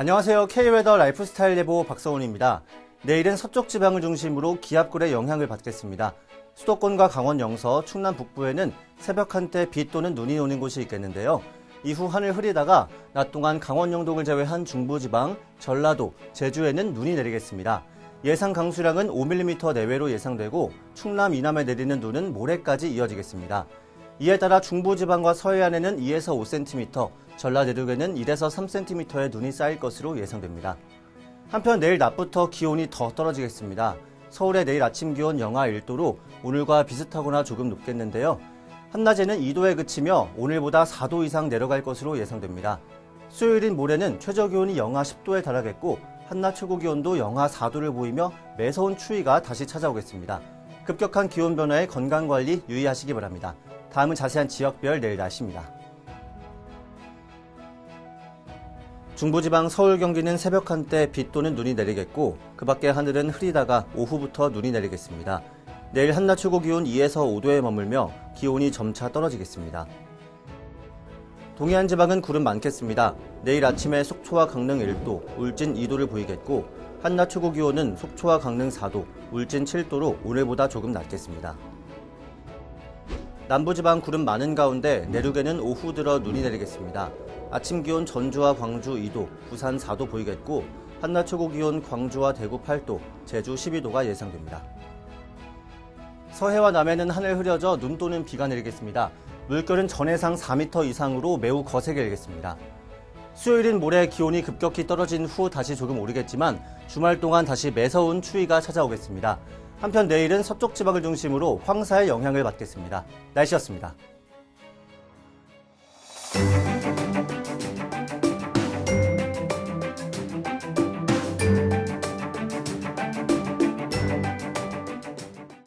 안녕하세요. K웨더 라이프스타일 예보 박성훈입니다. 내일은 서쪽 지방을 중심으로 기압골의 영향을 받겠습니다. 수도권과 강원 영서, 충남 북부에는 새벽 한때 비 또는 눈이 오는 곳이 있겠는데요. 이후 하늘 흐리다가 낮 동안 강원 영동을 제외한 중부 지방, 전라도, 제주에는 눈이 내리겠습니다. 예상 강수량은 5mm 내외로 예상되고 충남 이남에 내리는 눈은 모레까지 이어지겠습니다. 이에 따라 중부지방과 서해안에는 2에서 5cm, 전라 내륙에는 1에서 3cm의 눈이 쌓일 것으로 예상됩니다. 한편 내일 낮부터 기온이 더 떨어지겠습니다. 서울의 내일 아침 기온 영하 1도로 오늘과 비슷하거나 조금 높겠는데요. 한낮에는 2도에 그치며 오늘보다 4도 이상 내려갈 것으로 예상됩니다. 수요일인 모레는 최저 기온이 영하 10도에 달하겠고 한낮 최고 기온도 영하 4도를 보이며 매서운 추위가 다시 찾아오겠습니다. 급격한 기온 변화에 건강 관리 유의하시기 바랍니다. 다음은 자세한 지역별 내일 날씨입니다. 중부지방 서울 경기는 새벽 한때 비 또는 눈이 내리겠고 그 밖에 하늘은 흐리다가 오후부터 눈이 내리겠습니다. 내일 한낮 최고 기온 2에서 5도에 머물며 기온이 점차 떨어지겠습니다. 동해안 지방은 구름 많겠습니다. 내일 아침에 속초와 강릉 1도, 울진 2도를 보이겠고 한낮 최고 기온은 속초와 강릉 4도, 울진 7도로 오늘보다 조금 낮겠습니다. 남부지방 구름 많은 가운데 내륙에는 오후 들어 눈이 내리겠습니다. 아침 기온 전주와 광주 2도, 부산 4도 보이겠고 한낮 최고 기온 광주와 대구 8도, 제주 12도가 예상됩니다. 서해와 남해는 하늘 흐려져 눈 또는 비가 내리겠습니다. 물결은 전해상 4m 이상으로 매우 거세게 일겠습니다. 수요일인 모레 기온이 급격히 떨어진 후 다시 조금 오르겠지만 주말 동안 다시 매서운 추위가 찾아오겠습니다. 한편 내일은 서쪽 지방을 중심으로 황사의 영향을 받겠습니다. 날씨였습니다.